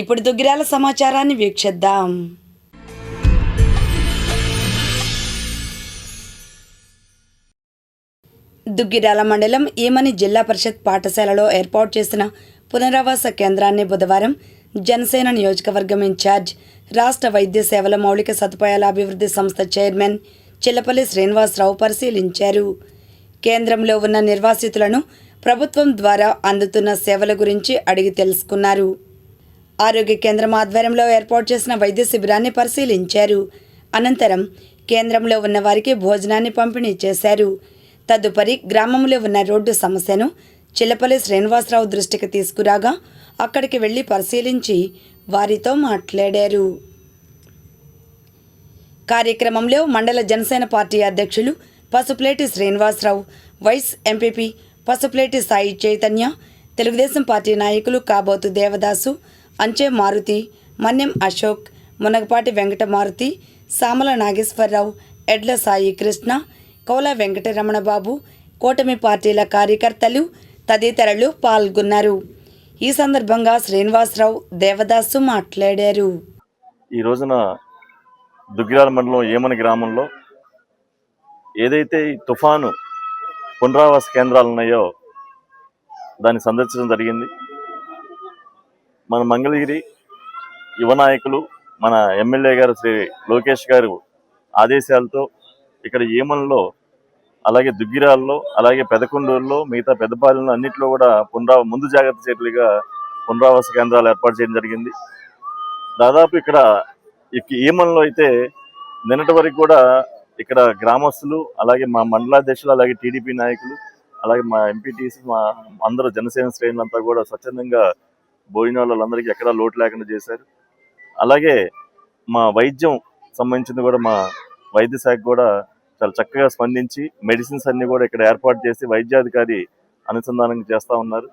ఇప్పుడు దుగ్గిరాల సమాచారాన్ని వీక్షిద్దాం. దుగ్గిరాల మండలం ఏమని జిల్లా పరిషత్ పాఠశాలలో ఏర్పాటు చేసిన పునరావాస కేంద్రాన్ని బుధవారం జనసేన నియోజకవర్గం ఇన్ఛార్జ్ రాష్ట్ర వైద్య సేవల మౌలిక సదుపాయాల అభివృద్ధి సంస్థ చైర్మన్ చిల్లపల్లి శ్రీనివాసరావు పరిశీలించారు. కేంద్రంలో ఉన్న నిర్వాసితులను ప్రభుత్వం ద్వారా అందుతున్న సేవల గురించి అడిగి తెలుసుకున్నారు. ఆరోగ్య కేంద్రం ఆధ్వర్యంలో ఏర్పాటు చేసిన వైద్య శిబిరాన్ని పరిశీలించారు. అనంతరం కేంద్రంలో ఉన్న వారికి భోజనాన్ని పంపిణీ చేశారు. తదుపరి గ్రామంలో ఉన్న రోడ్డు సమస్యను చిల్లపల్లి శ్రీనివాసరావు దృష్టికి తీసుకురాగా అక్కడికి వెళ్ళి పరిశీలించి వారితో మాట్లాడారు. కార్యక్రమంలో మండల జనసేన పార్టీ అధ్యక్షులు Pasupuleti Srinivasarao vice MPP Pasupuleti Sai Chaitanya Telugu Desam party నాయకులు కాబోతు దేవదాసు అంచే మారుతి మన్యం అశోక్ మునగపాటి వెంకట మారుతి సామల నాగేశ్వరరావు ఎడ్ల సాయి కృష్ణ కౌల వెంకటరమణ బాబు కూటమి పార్టీల కార్యకర్తలు తదితరులు పాల్గొన్నారు. ఈ సందర్భంగా శ్రీనివాసరావు దేవదాసు మాట్లాడారు. ఈ రోజున దుగ్గిరాల మండలం ఏమని గ్రామంలో ఏదైతే ఈ తుఫాను పునరావాస కేంద్రాలు ఉన్నాయో దాన్ని సందర్శించడం జరిగింది. మన మంగళగిరి యువ నాయకులు మన ఎమ్మెల్యే గారు శ్రీ లోకేష్ గారు ఆదేశాలతో ఇక్కడ ఏమన్లో అలాగే దుగ్గిరాల్లో అలాగే పెదకొండూరులో మిగతా పెద్దపాలెంలో అన్నింటిలో కూడా పునరావ ముందు జాగ్రత్త చర్యలుగా పునరావాస కేంద్రాలు ఏర్పాటు చేయడం జరిగింది. దాదాపు ఇక్కడ ఏమన్లో అయితే నిన్నటి వరకు కూడా ఇక్కడ గ్రామస్తులు అలాగే మా మండలాధ్యక్షులు అలాగే టీడీపీ నాయకులు అలాగే మా ఎంపీటీసీ మా అందరూ జనసేన శ్రేణులంతా కూడా స్వచ్ఛందంగా భోజనాలు వాళ్ళందరికీ ఎక్కడా లోటు లేకుండా చేశారు. అలాగే మా వైద్యం సంబంధించింది కూడా మా వైద్య శాఖ కూడా చాలా చక్కగా స్పందించి మెడిసిన్స్ అన్ని కూడా ఇక్కడ ఏర్పాటు చేసి వైద్యాధికారి అనుసంధానం చేస్తూ ఉన్నారు.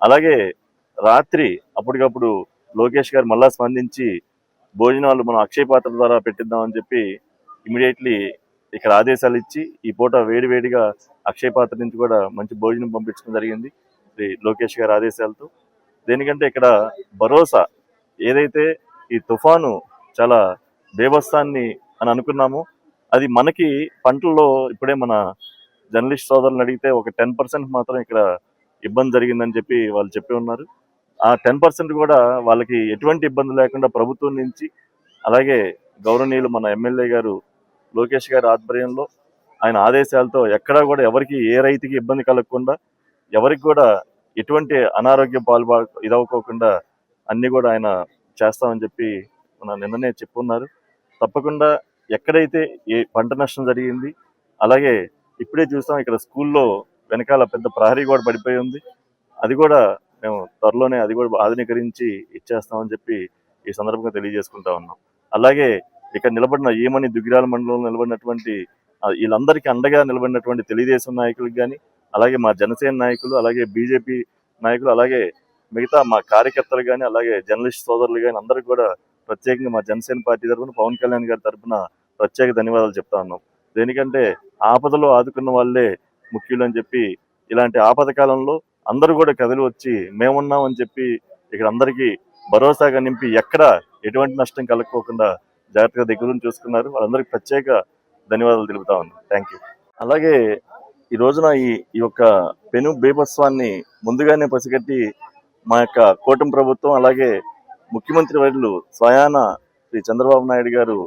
అలాగే రాత్రి అప్పటికప్పుడు లోకేష్ గారు మళ్ళా స్పందించి భోజనాలు మనం అక్షయ పాత్ర ద్వారా పెట్టిద్దామని చెప్పి ఇమీడియట్లీ ఇక్కడ ఆదేశాలు ఇచ్చి ఈ పూట వేడివేడిగా అక్షయ పాత్ర నుంచి కూడా మంచి భోజనం పంపించడం జరిగింది. శ్రీ లోకేష్ గారి ఆదేశాలతో దేనికంటే ఇక్కడ భరోసా ఏదైతే ఈ తుఫాను చాలా దేవస్థాన్ని అని అనుకున్నామో అది మనకి పంటల్లో ఇప్పుడే మన జర్నలిస్ట్ సోదరులను అడిగితే ఒక టెన్ పర్సెంట్ మాత్రం ఇక్కడ ఇబ్బంది జరిగిందని చెప్పి వాళ్ళు చెప్పి ఉన్నారు. ఆ టెన్ పర్సెంట్ కూడా వాళ్ళకి ఎటువంటి ఇబ్బంది లేకుండా ప్రభుత్వం నుంచి అలాగే గౌరవనీయులు మన ఎమ్మెల్యే గారు లోకేష్ గారి ఆధ్వర్యంలో ఆయన ఆదేశాలతో ఎక్కడా కూడా ఎవరికి ఏ రైతుకి ఇబ్బంది కలగకుండా ఎవరికి కూడా ఎటువంటి అనారోగ్యం పాల్పా ఇదవ్వకోకుండా అన్నీ కూడా ఆయన చేస్తామని చెప్పి మన నిన్ననే చెప్పున్నారు. తప్పకుండా ఎక్కడైతే ఏ పంట నష్టం జరిగింది అలాగే ఇప్పుడే చూస్తాం ఇక్కడ స్కూల్లో వెనకాల పెద్ద ప్రహరీ కూడా పడిపోయి ఉంది. అది కూడా మేము త్వరలోనే అది కూడా ఆధునీకరించి ఇచ్చేస్తామని చెప్పి ఈ సందర్భంగా తెలియజేసుకుంటా ఉన్నాం. అలాగే ఇక్కడ నిలబడిన ఏమని దుగ్గిరాల మండలంలో నిలబడినటువంటి వీళ్ళందరికీ అండగా నిలబడినటువంటి తెలుగుదేశం నాయకులకు కానీ అలాగే మా జనసేన నాయకులు అలాగే బీజేపీ నాయకులు అలాగే మిగతా మా కార్యకర్తలు కానీ అలాగే జర్నలిస్ట్ సోదరులు కానీ అందరికి కూడా ప్రత్యేకంగా మా జనసేన పార్టీ తరఫున పవన్ కళ్యాణ్ గారి తరఫున ప్రత్యేక ధన్యవాదాలు చెప్తా ఉన్నాం. దేనికంటే ఆపదలో ఆదుకున్న వాళ్ళే ముఖ్యులు అని చెప్పి ఇలాంటి ఆపద కాలంలో అందరూ కూడా కదిలి వచ్చి మేమున్నాం అని చెప్పి ఇక్కడ అందరికీ భరోసాగా నింపి ఎక్కడ ఎటువంటి నష్టం కలగకోకుండా జాగ్రత్తగా దగ్గర నుంచి చూసుకున్నారు. వాళ్ళందరికీ ప్రత్యేక ధన్యవాదాలు తెలుపుతా ఉన్నాం. థ్యాంక్ యూ అలాగే ఈ రోజున ఈ ఈ యొక్క పెను బీభత్సవాన్ని ముందుగానే పసిగట్టి మా యొక్క కూటమి ప్రభుత్వం అలాగే ముఖ్యమంత్రి వర్యులు స్వయాన శ్రీ చంద్రబాబు నాయుడు గారు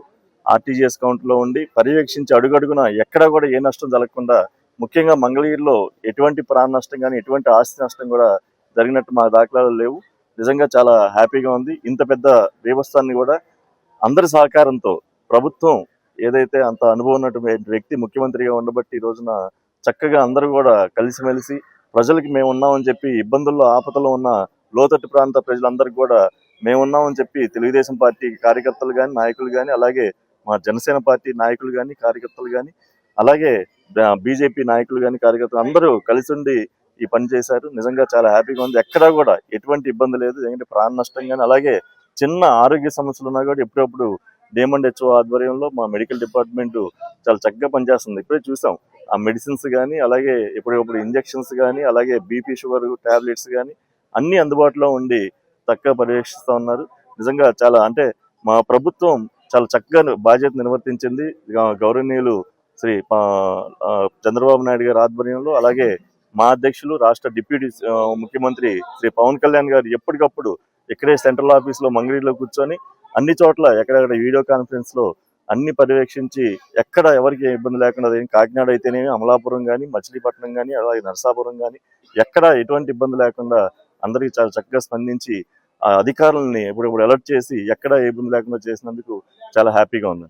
ఆర్టీజీఎస్ కౌంట్లో ఉండి పర్యవేక్షించి అడుగడుగున ఎక్కడా కూడా ఏ నష్టం జరగకుండా ముఖ్యంగా మంగళగిరిలో ఎటువంటి ప్రాణ నష్టం కానీ ఎటువంటి ఆస్తి నష్టం కూడా జరిగినట్టు మా దాఖలాలు లేవు. నిజంగా చాలా హ్యాపీగా ఉంది. ఇంత పెద్ద దేవస్థాన్ని కూడా అందరి సహకారంతో ప్రభుత్వం ఏదైతే అంత అనుభవం ఉన్నటువంటి వ్యక్తి ముఖ్యమంత్రిగా ఉండబట్టి ఈ రోజున చక్కగా అందరూ కూడా కలిసిమెలిసి ప్రజలకి మేము ఉన్నామని చెప్పి ఇబ్బందుల్లో ఆపదలో ఉన్న లోతట్టు ప్రాంత ప్రజలందరికీ కూడా మేమున్నామని చెప్పి తెలుగుదేశం పార్టీ కార్యకర్తలు కానీ నాయకులు కానీ అలాగే మా జనసేన పార్టీ నాయకులు కానీ కార్యకర్తలు కానీ అలాగే బీజేపీ నాయకులు కానీ కార్యకర్తలు అందరూ కలిసి ఉండి ఈ పని చేశారు. నిజంగా చాలా హ్యాపీగా ఉంది. ఎక్కడా కూడా ఎటువంటి ఇబ్బంది లేదు. ఎందుకంటే ప్రాణ నష్టం కానీ అలాగే చిన్న ఆరోగ్య సమస్యలు ఉన్నా కూడా ఎప్పుడప్పుడు డేమండ్ హెచ్ఓ ఆధ్వర్యంలో మా మెడికల్ డిపార్ట్మెంట్ చాలా చక్కగా పనిచేస్తుంది. ఇప్పుడే చూసాం. ఆ మెడిసిన్స్ కానీ అలాగే ఎప్పటికప్పుడు ఇంజెక్షన్స్ కానీ అలాగే బీపీ షుగర్ టాబ్లెట్స్ కానీ అన్నీ అందుబాటులో ఉండి చక్కగా పర్యవేక్షిస్తూ ఉన్నారు. నిజంగా చాలా అంటే మా ప్రభుత్వం చాలా చక్కగా బాధ్యత నిర్వర్తించింది. గౌరవనీయులు శ్రీ చంద్రబాబు నాయుడు గారి ఆధ్వర్యంలో అలాగే మా అధ్యక్షులు రాష్ట్ర డిప్యూటీ ముఖ్యమంత్రి శ్రీ పవన్ కళ్యాణ్ గారు ఎప్పటికప్పుడు ఇక్కడే సెంట్రల్ ఆఫీస్లో మంగళగిరిలో కూర్చొని అన్ని చోట్ల ఎక్కడెక్కడ వీడియో కాన్ఫరెన్స్లో అన్ని పర్యవేక్షించి ఎక్కడ ఎవరికి ఇబ్బంది లేకుండా కాకినాడ అయితేనేమి అమలాపురం కానీ మచిలీపట్నం కానీ అలాగే నరసాపురం కానీ ఎక్కడ ఎటువంటి ఇబ్బంది లేకుండా అందరికీ చాలా చక్కగా స్పందించి ఆ అధికారులని ఇప్పుడు అలర్ట్ చేసి ఎక్కడ ఏ ఇబ్బంది లేకుండా చేసినందుకు చాలా హ్యాపీగా ఉంది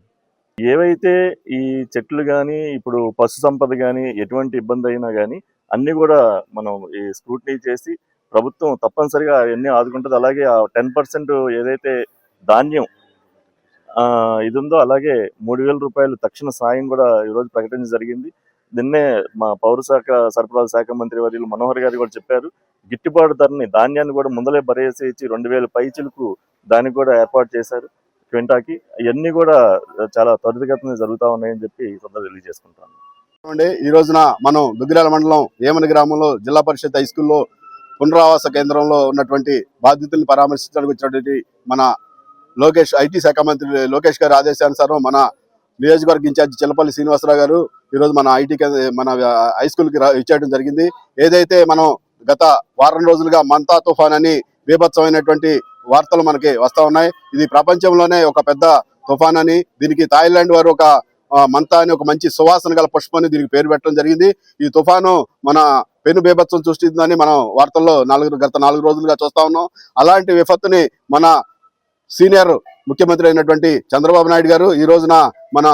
ఏవైతే ఈ చెట్లు కానీ ఇప్పుడు పశు సంపద కానీ ఎటువంటి ఇబ్బంది అయినా కానీ అన్నీ కూడా మనం ఈ స్క్రూటినీ చేసి ప్రభుత్వం తప్పనిసరిగా అవన్నీ ఆదుకుంటుంది. అలాగే ఆ టెన్ పర్సెంట్ ఏదైతే ధాన్యం ఇది ఉందో అలాగే మూడు వేల రూపాయలు తక్షణ సాయం కూడా ఈరోజు ప్రకటించడం జరిగింది. నిన్నే మా పౌర శాఖ సరఫరాల శాఖ మంత్రి వర్యులు మనోహర్ గారు కూడా చెప్పారు. గిట్టుబాటు ధరని ధాన్యాన్ని కూడా ముందలే బరేసి ఇచ్చి రెండు వేల పైచిలకు దానికి కూడా ఏర్పాటు చేశారు క్వింటాకి. ఇవన్నీ కూడా చాలా త్వరితగతిన జరుగుతూ ఉన్నాయని చెప్పి ఈ తెలియజేసుకుంటాను. అండి ఈ రోజున మనం దుగ్గిరాల మండలం ఏమని గ్రామంలో జిల్లా పరిషత్ హై స్కూల్లో పునరావాస కేంద్రంలో ఉన్నటువంటి బాధితుల్ని పరామర్శించడానికి వచ్చినటువంటి మన లోకేష్ ఐటీ శాఖ మంత్రి లోకేష్ గారి ఆదేశానుసారం మన నియోజకవర్గ ఇన్ఛార్జ్ చిల్లపల్లి శ్రీనివాసరావు గారు ఈరోజు మన ఐటీ మన హై స్కూల్కి ఇచ్చేయడం జరిగింది. ఏదైతే మనం గత వారం రోజులుగా మంతా తుఫాన్ అని బీభత్సమైనటువంటి వార్తలు మనకి వస్తా ఉన్నాయి ఇది ప్రపంచంలోనే ఒక పెద్ద తుఫాన్ అని దీనికి థాయిలాండ్ వారు ఒక మంతా అని ఒక మంచి సువాసన గల పుష్పం అని దీనికి పేరు పెట్టడం జరిగింది. ఈ తుఫాను మన పెను బీభత్సం సృష్టిందని మనం వార్తల్లో నాలుగు గత నాలుగు రోజులుగా చూస్తా ఉన్నాం. అలాంటి విపత్తుని మన సీనియర్ ముఖ్యమంత్రి అయినటువంటి చంద్రబాబు నాయుడు గారు ఈ రోజున మన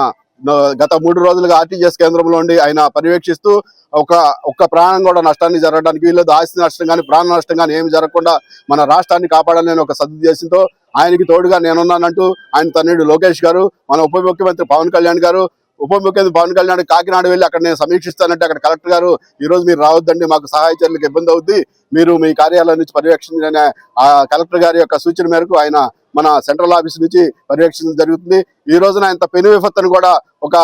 గత మూడు రోజులుగా ఆర్టీజీఎస్ కేంద్రంలో ఉండి ఆయన పర్యవేక్షిస్తూ ఒక ఒక్క ప్రాణం కూడా నష్టాన్ని జరగడానికి వీళ్ళు ఆస్తి నష్టం కానీ ప్రాణ నష్టం కానీ ఏమి జరగకుండా మన రాష్ట్రాన్ని కాపాడాలని ఒక సదుద్దేశంతో ఆయనకి తోడుగా నేనున్నానంటూ ఆయన తన్నుడు లోకేష్ గారు మన ఉప ముఖ్యమంత్రి పవన్ కళ్యాణ్ గారు ఉప ముఖ్యమంత్రి పవన్ కళ్యాణ్ కాకినాడ వెళ్ళి అక్కడ నేను సమీక్షిస్తానంటే అక్కడ కలెక్టర్ గారు ఈ రోజు మీరు రావద్దండి మాకు సహాయ చర్యలకు ఇబ్బంది అవుద్ది. మీరు మీ కార్యాలయం నుంచి పర్యవేక్షించిన ఆ కలెక్టర్ గారి యొక్క సూచన మేరకు ఆయన మన సెంట్రల్ ఆఫీస్ నుంచి పర్యవేక్షించడం జరుగుతుంది. ఈ రోజున ఇంత పెను విపత్తును కూడా ఒక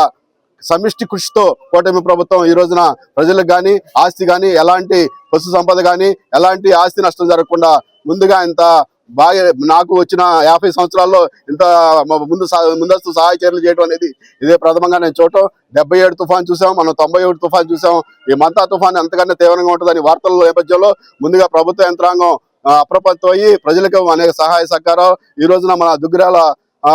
సమిష్టి కృషితో కూటమి ప్రభుత్వం ఈ రోజున ప్రజలకు కానీ ఆస్తి కానీ ఎలాంటి పశు సంపద కానీ ఎలాంటి ఆస్తి నష్టం జరగకుండా ముందుగా ఇంత బాగా నాకు వచ్చిన యాభై సంవత్సరాల్లో ఇంత ముందు ముందస్తు సహాయ చర్యలు చేయడం అనేది ఇదే ప్రథమంగా నేను చూడటం. డెబ్బై ఏడు తుఫాన్ చూసాం మనం తొంభై ఏడు తుఫాన్ చూసాం. ఈ మంతా తుఫాన్ ఎంతకన్నా తీవ్రంగా ఉంటుందని వార్తల నేపథ్యంలో ముందుగా ప్రభుత్వ యంత్రాంగం అప్రపత్తి అప్రమత్తం అయ్యి ప్రజలకు అనేక సహాయ సహకారం ఈ రోజున మన దుగ్గిరాల ఆ,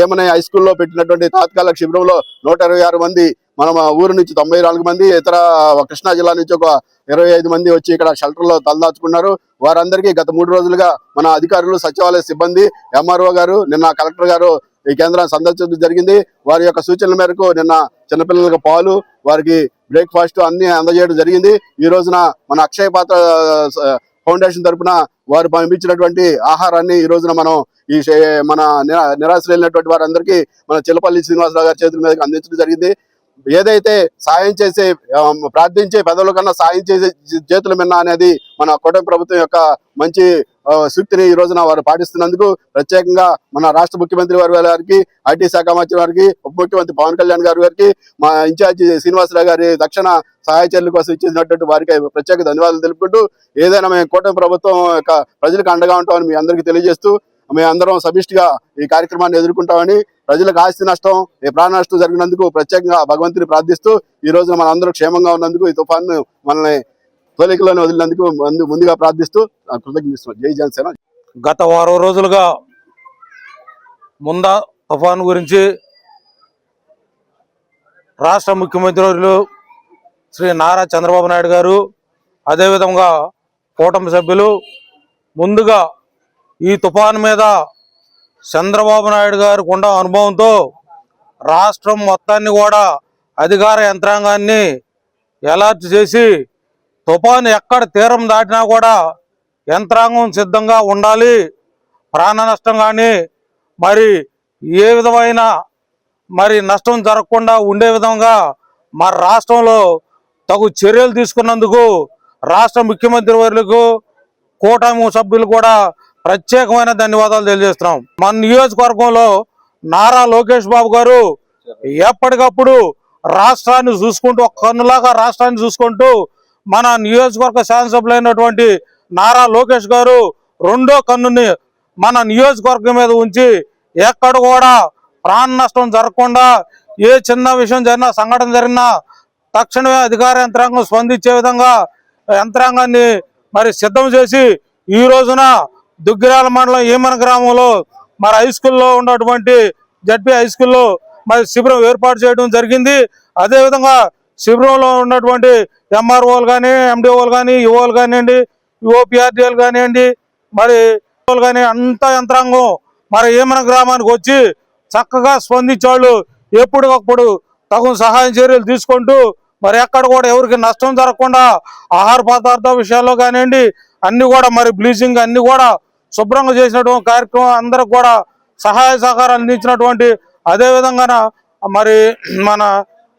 ఏమనే హై స్కూల్లో పెట్టినటువంటి తాత్కాలిక శిబిరంలో నూట ఇరవై ఆరు మంది మన ఊరు నుంచి తొంభై నాలుగు మంది ఇతర కృష్ణా జిల్లా నుంచి ఒక ఇరవై ఐదు మంది వచ్చి ఇక్కడ షెల్టర్లో తలదాచుకున్నారు. వారందరికీ గత మూడు రోజులుగా మన అధికారులు సచివాలయ సిబ్బంది ఎంఆర్ఓ గారు నిన్న కలెక్టర్ గారు ఈ కేంద్రాన్ని సందర్శించడం జరిగింది. వారి యొక్క సూచనల మేరకు నిన్న చిన్నపిల్లలకు పాలు వారికి బ్రేక్ఫాస్ట్ అన్ని అందజేయడం జరిగింది. ఈ రోజున మన అక్షయ పాత్ర ఫౌండేషన్ తరఫున వారు పంపించినటువంటి ఆహారాన్ని ఈ రోజున మనం ఈ మన నిరా- వారందరికీ మన చిల్లపల్లి శ్రీనివాసరావు గారి చేతుల మీదకి అందించడం జరిగింది. ఏదైతే సాయం చేసే ప్రార్థించే పెదవుల కన్నా సాయం చేసే చేతుల మిన్న అనేది మన కూటమి ప్రభుత్వం యొక్క మంచి సూక్తిని ఈ రోజున వారు పాటిస్తున్నందుకు ప్రత్యేకంగా మన రాష్ట్ర ముఖ్యమంత్రి వారి గారికి ఐటీ శాఖ మంత్రి వారికి ఉప ముఖ్యమంత్రి పవన్ కళ్యాణ్ గారి గారికి మా ఇన్ఛార్జి శ్రీనివాసరావు గారి తక్షణ సహాయ చర్యల కోసం ఇచ్చేసినటువంటి వారికి ప్రత్యేక ధన్యవాదాలు తెలుపుకుంటూ ఏదైనా మేము కూటమి ప్రభుత్వం యొక్క ప్రజలకు అండగా ఉంటామని మీ అందరికీ తెలియజేస్తూ మేము అందరం సమిష్టిగా ఈ కార్యక్రమాన్ని ఎదుర్కొంటామని ప్రజలకు ఆస్తి నష్టం ఈ ప్రాణ నష్టం జరిగినందుకు ప్రత్యేకంగా భగవంతుని ప్రార్థిస్తూ ఈ రోజున మన అందరూ క్షేమంగా ఉన్నందుకు ఈ తుఫాను మనల్ని తోలికలోనే వదిలినందుకు ముందుగా ప్రార్థిస్తూ కృతజ్ఞిస్తున్నాం జై జనసేన. గత వారం రోజులుగా ముందా తుఫాను గురించి రాష్ట్ర ముఖ్యమంత్రి శ్రీ నారా చంద్రబాబు నాయుడు గారు అదేవిధంగా కూటమి సభ్యులు ముందుగా ఈ తుఫాను మీద చంద్రబాబు నాయుడు గారు కొండ అనుభవంతో రాష్ట్రం మొత్తాన్ని కూడా అధికార యంత్రాంగాన్ని ఎలర్ట్ చేసి తుఫాను ఎక్కడ తీరం దాటినా కూడా యంత్రాంగం సిద్ధంగా ఉండాలి. ప్రాణ నష్టం కానీ మరి ఏ విధమైన మరి నష్టం జరగకుండా ఉండే విధంగా మన రాష్ట్రంలో తగు చర్యలు తీసుకున్నందుకు రాష్ట్ర ముఖ్యమంత్రి వర్లకు కూటమి సభ్యులు కూడా ప్రత్యేకమైన ధన్యవాదాలు తెలియజేస్తున్నాం. మన నియోజకవర్గంలో నారా లోకేష్ బాబు గారు ఎప్పటికప్పుడు రాష్ట్రాన్ని చూసుకుంటూ ఒక కన్నులాగా రాష్ట్రాన్ని చూసుకుంటూ మన నియోజకవర్గ శాసనసభ్యులైనటువంటి నారా లోకేష్ గారు రెండో కన్నుని మన నియోజకవర్గం మీద ఉంచి ఎక్కడ కూడా ప్రాణ నష్టం జరగకుండా ఏ చిన్న విషయం జరిగినా సంఘటన జరిగినా తక్షణమే అధికార యంత్రాంగం స్పందించే విధంగా యంత్రాంగాన్ని మరి సిద్ధం చేసి ఈ రోజున దుగ్గిరాల మండలం ఈమన గ్రామంలో మరి హై స్కూల్లో ఉన్నటువంటి జడ్పీ హై స్కూల్లో మరి శిబిరం ఏర్పాటు చేయడం జరిగింది. అదేవిధంగా శిబిరంలో ఉన్నటువంటి ఎంఆర్ఓలు కానీ ఎండిఓలు కానీ ఈఓలు కానివ్వండి యుఓపిఆర్డిఎల్ కానివ్వండి మరి కానీ అంత యంత్రాంగం మరి ఏమన గ్రామానికి వచ్చి చక్కగా స్పందించాళ్ళు ఎప్పటికప్పుడు తగు సహాయం చర్యలు తీసుకుంటూ మరి ఎక్కడ కూడా ఎవరికి నష్టం జరగకుండా ఆహార పదార్థాల విషయాల్లో కానివ్వండి అన్నీ కూడా మరి బ్లీచింగ్ అన్నీ కూడా శుభ్రంగా చేసినటువంటి కార్యక్రమం అందరికి కూడా సహాయ సహకారాలు అందించినటువంటి అదే విధంగా మరి మన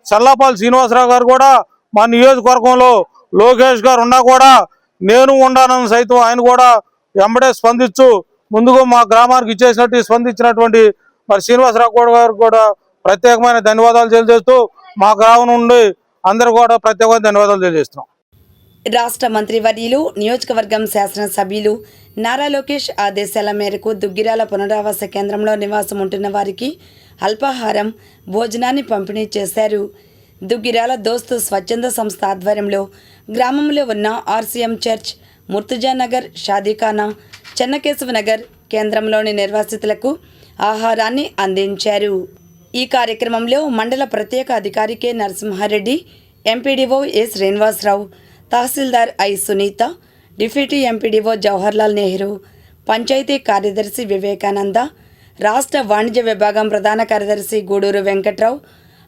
చల్లపాల్ శ్రీనివాసరావు గారు కూడా మా నియోజకవర్గంలో లోకేష్ గారు ఉన్నా కూడా నేను ఉండానని సైతం ఆయన కూడా వెంబడే స్పందించు ముందుగా మా గ్రామానికి ఇచ్చేసినట్టు స్పందించినటువంటి మరి శ్రీనివాసరావు కూడా గారు కూడా ప్రత్యేకమైన ధన్యవాదాలు తెలియజేస్తూ మా గ్రామం నుండి అందరూ కూడా ప్రత్యేకమైన ధన్యవాదాలు తెలియజేస్తున్నాం. రాష్ట్ర మంత్రివర్యులు నియోజకవర్గం శాసనసభ్యులు నారా లోకేష్ ఆదేశాల మేరకు దుగ్గిరాల పునరావాస కేంద్రంలో నివాసం ఉంటున్న వారికి అల్పాహారం భోజనాన్ని పంపిణీ చేశారు. దుగ్గిరాల దోస్తు స్వచ్ఛంద సంస్థ ఆధ్వర్యంలో గ్రామంలో ఉన్న ఆర్సీఎం చర్చ్ ముర్తుజానగర్ షాదీఖానా చెన్నకేశవ నగర్ కేంద్రంలోని నిర్వాసితులకు ఆహారాన్ని అందించారు. ఈ కార్యక్రమంలో మండల ప్రత్యేక అధికారి K Narasimha Reddy MPDO A Srinivasarao tahsildar I Sunitha deputy MPDO Jawaharlal Nehru panchayat కార్యదర్శి వివేకానంద రాష్ట్ర వాణిజ్య విభాగం ప్రధాన కార్యదర్శి గూడూరు వెంకట్రావు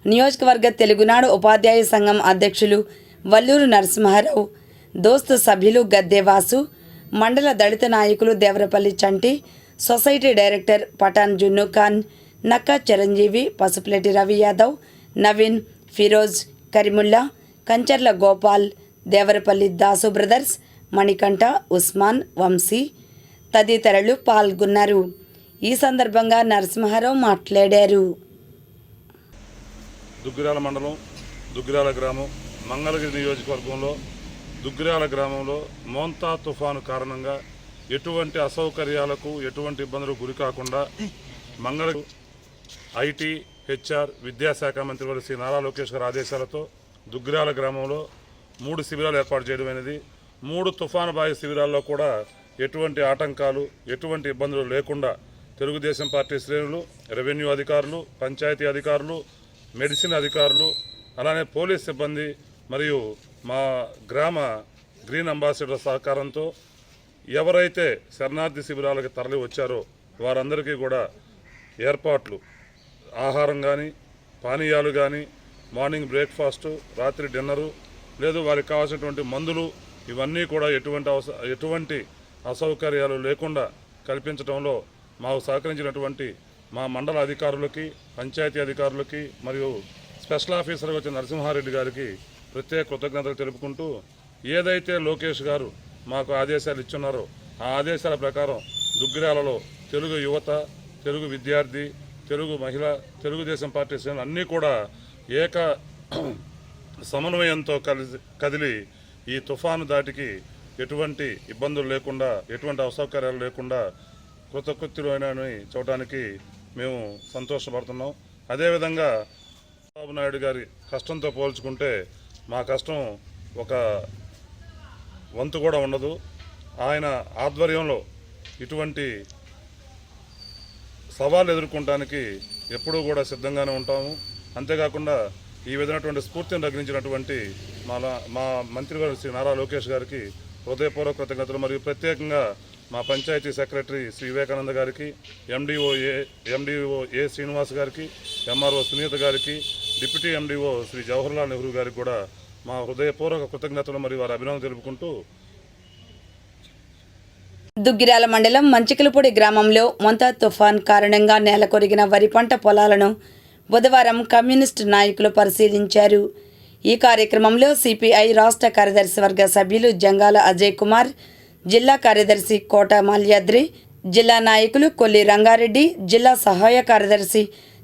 నియోజకవర్గ తెలుగునాడు ఉపాధ్యాయ సంఘం అధ్యక్షులు వల్లూరు నరసింహారావు దోస్తు సభ్యులు గద్దెవాసు మండల దళిత నాయకులు Devarapalli Chanti society director Pathan Junnu Khan Nakka Chiranjeevi Pasupuleti Ravi Yadav Naveen Feroz Karimulla Kancharla Gopal Devarapalli Dasu brothers Manikanta Usman Vamsi తదితరులు పాల్గొన్నారు. ఈ సందర్భంగా నరసింహారావు మాట్లాడారు. దుగ్గిరాల మండలం దుగ్గిరాల గ్రామం మంగళగిరి నియోజకవర్గంలో దుగ్గిరాల గ్రామంలో మోంతా తుఫాను కారణంగా ఎటువంటి అసౌకర్యాలకు ఎటువంటి ఇబ్బందులకు గురి కాకుండా మంగళ ఐటీ హెచ్ఆర్ విద్యాశాఖ మంత్రి వారి శ్రీ నారా లోకేష్ గారి ఆదేశాలతో దుగ్గిరాల గ్రామంలో మూడు శిబిరాలు ఏర్పాటు చేయడం అనేది మూడు తుఫాను బాయి శిబిరాల్లో కూడా ఎటువంటి ఆటంకాలు ఎటువంటి ఇబ్బందులు లేకుండా తెలుగుదేశం పార్టీ శ్రేణులు రెవెన్యూ అధికారులు పంచాయతీ అధికారులు మెడిసిన్ అధికారులు అలానే పోలీస్ సిబ్బంది మరియు మా గ్రామ గ్రీన్ అంబాసిడర్ సహకారంతో ఎవరైతే శరణార్థి శిబిరాలకు తరలి వచ్చారో వారందరికీ కూడా ఏర్పాట్లు ఆహారం కానీ పానీయాలు కానీ మార్నింగ్ బ్రేక్ఫాస్టు రాత్రి డిన్నరు లేదు వారికి కావాల్సినటువంటి మందులు ఇవన్నీ కూడా ఎటువంటి అవస ఎటువంటి అసౌకర్యాలు లేకుండా కల్పించడంలో మాకు సహకరించినటువంటి మా మండల అధికారులకి పంచాయతీ అధికారులకి మరియు స్పెషల్ ఆఫీసర్గా వచ్చిన నరసింహారెడ్డి గారికి ప్రత్యేక కృతజ్ఞతలు తెలుపుకుంటూ ఏదైతే లోకేష్ గారు మాకు ఆదేశాలు ఇచ్చున్నారో ఆ ఆదేశాల ప్రకారం దుగ్గిరాలలో తెలుగు యువత తెలుగు విద్యార్థి తెలుగు మహిళ తెలుగుదేశం పార్టీ శ్రేణులు అన్నీ కూడా ఏక సమన్వయంతో కలిసి కదిలి ఈ తుఫాను దాటికి ఎటువంటి ఇబ్బందులు లేకుండా ఎటువంటి అసౌకర్యాలు లేకుండా కృతకృత్యులైనని చూడటానికి మేము సంతోషపడుతున్నాం. అదేవిధంగా చంద్రబాబు నాయుడు గారి కష్టంతో పోల్చుకుంటే మా కష్టం ఒక వంతు కూడా ఉండదు. ఆయన ఆధ్వర్యంలో ఇటువంటి సవాళ్ళు ఎదుర్కొనడానికి ఎప్పుడూ కూడా సిద్ధంగానే ఉంటాము. అంతేకాకుండా ఈ విధమైనటువంటి స్ఫూర్తిని రగిలించినటువంటి మా లా- మా మంత్రివర్గ శ్రీ నారా లోకేష్ గారికి హృదయపూర్వక కృతజ్ఞతలు మరియు ప్రత్యేకంగా మా పంచాయతీ సెక్రటరీ శ్రీ వివేకానంద గారికి MDO A MDO A Srinivas గారికి ఎంఆర్ఓ సునీత గారికి డిప్యూటీ ఎండిఓ శ్రీ జవహర్లాల్ నెహ్రూ గారికి కూడా మా హృదయపూర్వక కృతజ్ఞతలు మరియు వారి అభినందన తెలుపుకుంటూ దుగ్గిరాల మండలం మంచికలపూడి గ్రామంలో మొంతా తుఫాన్ కారణంగా నేలకొరిగిన వరి పంట పొలాలను బుధవారం కమ్యూనిస్టు నాయకులు పరిశీలించారు. ఈ కార్యక్రమంలో సిపిఐ రాష్ట్ర కార్యదర్శి వర్గ సభ్యులు జంగాల అజయ్ కుమార్ జిల్లా కార్యదర్శి కోట మాల్యాద్రి జిల్లా నాయకులు కొల్లి రంగారెడ్డి జిల్లా సహాయ కార్యదర్శి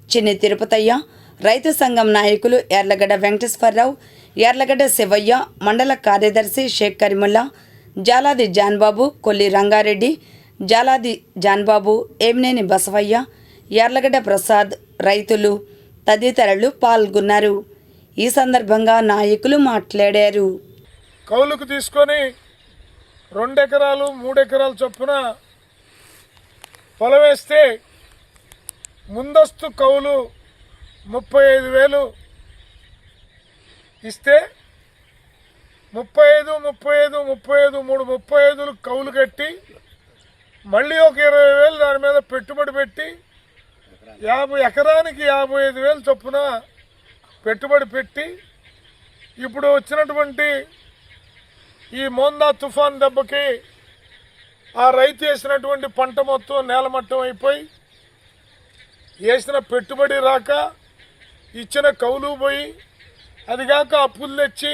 చిన్ని తిరుపతయ్య రైతు సంఘం నాయకులు ఎర్లగడ్డ వెంకటేశ్వరరావు ఎర్లగడ్డ శివయ్య మండల కార్యదర్శి షేక్ కరిముల్లా జాలాది జాన్బాబు కొల్లి రంగారెడ్డి జాలాది జాన్బాబు ఏమినేని బసవయ్య ఎర్లగడ్డ ప్రసాద్ రైతులు తదితరులు పాల్గొన్నారు. ఈ సందర్భంగా నాయకులు మాట్లాడారు. కౌలుకు తీసుకొని రెండు ఎకరాలు చొప్పున పొలం వేస్తే ముందస్తు కౌలు ముప్పై ఐదు వేలు ఇస్తే ముప్పై ఐదు ముప్పై ఐదు ముప్పై ఐదు మూడు ముప్పై ఐదులు కౌలు కట్టి మళ్ళీ ఒక ఇరవై వేలు దాని మీద పెట్టుబడి పెట్టి యాభై ఎకరానికి యాభై ఐదు వేలు చొప్పున పెట్టుబడి పెట్టి ఇప్పుడు వచ్చినటువంటి ఈ మోందా తుఫాన్ దెబ్బకి ఆ రైతు వేసినటువంటి పంట మొత్తం నేలమట్టం అయిపోయి వేసిన పెట్టుబడి రాక ఇచ్చిన కౌలు పోయి అదిగాక అప్పులు తెచ్చి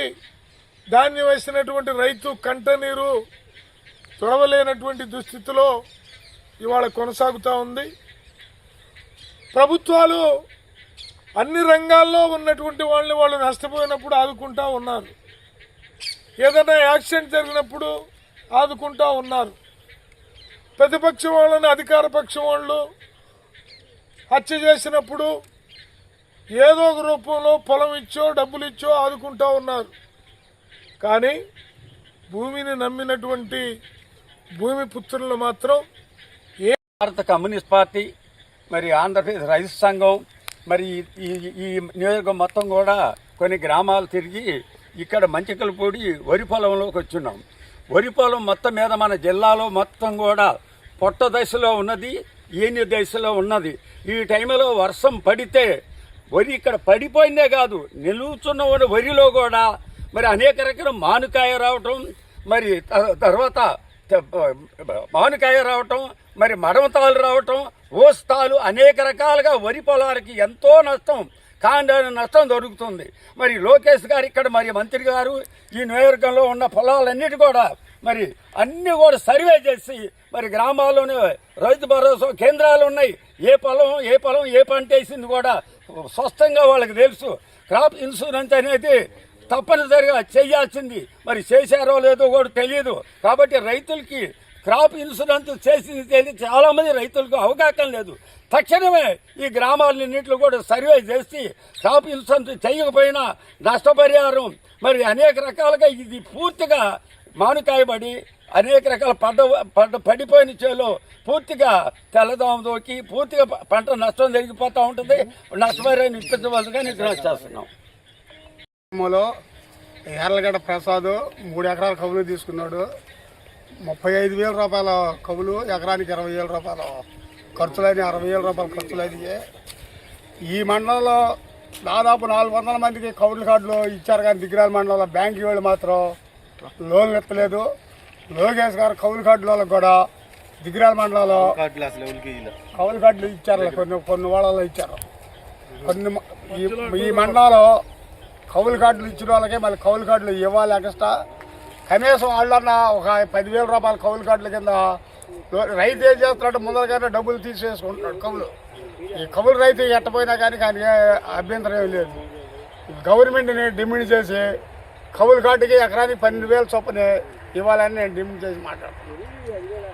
ధాన్యం వేసినటువంటి రైతు కంట నీరు తొడవలేనటువంటి దుస్థితిలో ఇవాళ కొనసాగుతూ ఉంది. ప్రభుత్వాలు అన్ని రంగాల్లో ఉన్నటువంటి వాళ్ళని వాళ్ళు నష్టపోయినప్పుడు ఆదుకుంటూ ఉన్నారు. ఏదైనా యాక్సిడెంట్ జరిగినప్పుడు ఆదుకుంటూ ఉన్నారు. ప్రతిపక్షం వాళ్ళని అధికార పక్షం వాళ్ళు హత్య చేసినప్పుడు ఏదో ఒక రూపంలో పొలం ఇచ్చో డబ్బులు ఇచ్చో ఆదుకుంటా ఉన్నారు. కానీ భూమిని నమ్మినటువంటి భూమి పుత్రులు మాత్రం ఏ భారత కమ్యూనిస్ట్ పార్టీ మరి ఆంధ్రప్రదేశ్ రైతు సంఘం మరి ఈ ఈ నియోజకవర్గం మొత్తం కూడా కొన్ని గ్రామాలు తిరిగి ఇక్కడ మంచికలపూడి వరి పొలంలోకి వచ్చున్నాం వరి పొలం మొత్తం మీద మన జిల్లాలో మొత్తం కూడా పొట్ట దశలో ఉన్నది ఏని దశలో ఉన్నది. ఈ టైంలో వర్షం పడితే వరి ఇక్కడ పడిపోయిందే కాదు నిలుచున్న వరిలో కూడా మరి అనేక రకాల మానుకాయ రావటం మరి త- తర్వాత మామిడికాయ రావటం మరి మడమతాలు రావటం ఓస్తాలు అనేక రకాలుగా వరి పొలాలకి ఎంతో నష్టం కాండాన నష్టం జరుగుతుంది. మరి లోకేష్ గారు ఇక్కడ మరి మంత్రి గారు ఈ నియోజకవర్గంలో ఉన్న పొలాలన్నిటి కూడా మరి అన్నీ కూడా సర్వే చేసి మరి గ్రామాల్లోనే రైతు భరోసా కేంద్రాలు ఉన్నాయి. ఏ పొలం ఏ పొలం ఏ పంట వేసింది కూడా స్పష్టంగా వాళ్ళకి తెలుసు. క్రాప్ ఇన్సూరెన్స్ అనేది తప్పనిసరిగా చేయాల్సింది. మరి చేశారో లేదో కూడా తెలియదు కాబట్టి రైతులకి క్రాప్ ఇన్సూరెన్స్ చేసింది తెలియదు చాలామంది రైతులకు అవగాహన లేదు. తక్షణమే ఈ గ్రామాలన్నింటిలో కూడా సర్వే చేసి క్రాప్ ఇన్సూరెన్స్ చేయకపోయినా నష్టపరిహారం మరి అనేక రకాలుగా ఇది పూర్తిగా మానుకాయబడి అనేక రకాల పడ్డ పడ్డ పడిపోయిన చేలో పూర్తిగా తెల్లదోమ దోకి పూర్తిగా పంట నష్టం జరిగిపోతూ ఉంటుంది. నష్టపరిహారం ఇప్పించవలసిగా నేను చేస్తున్నాం గ్రామంలో ఎర్లగడ్డ ప్రసాద్ మూడు ఎకరాల కవులు తీసుకున్నాడు. ముప్పై ఐదు వేల రూపాయల కవులు ఎకరానికి ఇరవై వేల రూపాయలు. ఖర్చులైన అరవై వేల రూపాయల ఖర్చులైనవి ఈ మండలంలో దాదాపు నాలుగు వందల మందికి కౌలు కార్డులు ఇచ్చారు కానీ దిగిరాల మండలంలో బ్యాంక్ వాళ్ళు మాత్రం లోన్లు ఎత్తలేదు. లోకేష్ గారు కౌలు కార్డుల కూడా దిగిరాల మండలంలో కౌలు కార్డులు ఇచ్చారు కొన్ని కొన్ని వాళ్ళలో ఇచ్చారు. కొన్ని ఈ మండలంలో కౌలు కార్డులు ఇచ్చిన వాళ్ళకే మళ్ళీ కౌలు కార్డులు ఇవ్వాలి ఎక్స్ట్రా. కనీసం వాళ్ళన్నా ఒక పదివేల రూపాయల కౌలు కార్డుల కింద రైతు ఏం చేస్తున్నాడు? ముందరగానే డబ్బులు తీసేసుకుంటున్నాడు కౌలు. ఈ కవులు రైతు ఎట్టపోయినా కానీ కానీ అభ్యంతరం ఏం లేదు. గవర్నమెంట్ని డిమాండ్ చేసి కవులు కార్డుకి ఎకరానికి పన్నెండు వేల చొప్పున ఇవ్వాలని నేను డిమాండ్ చేసి మాట్లాడుతున్నాను.